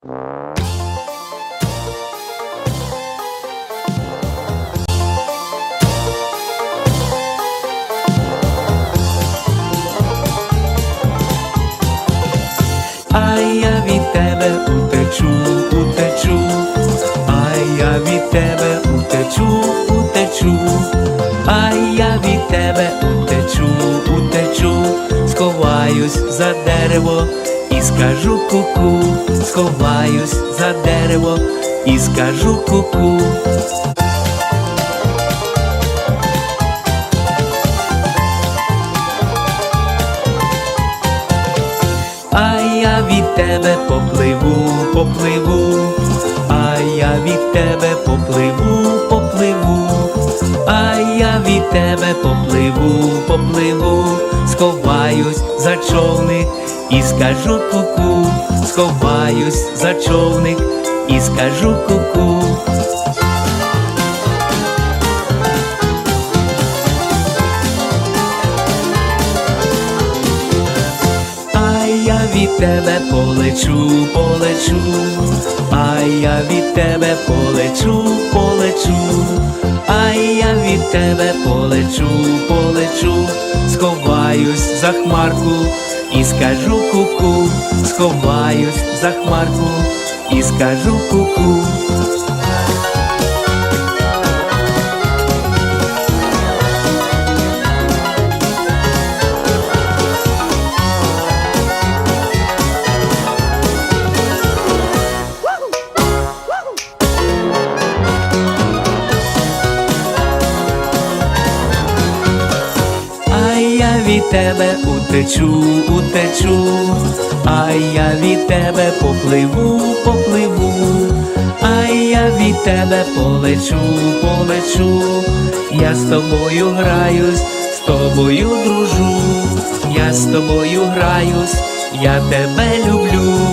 А я від тебе утечу, утечу, а я від тебе утечу, утечу, а я від тебе утечу, утечу, сховаюсь за дерево і скажу ку-ку, сховаюсь за дерево. І скажу ку-ку. А я від тебе попливу, попливу, а я від тебе попливу, від тебе попливу, попливу, сховаюсь за човник і скажу ку-ку, сховаюсь за човник і скажу ку-ку. Я від тебе полечу, полечу, а я від тебе полечу, тебе полечу, полечу, сховаюсь за хмарку і скажу куку, -ку. сховаюсь за хмарку і скажу ку-ку. А від тебе утечу, утечу, а я від тебе попливу, попливу, а я від тебе полечу, полечу, я з тобою граюсь, з тобою дружу, я з тобою граюсь, я тебе люблю.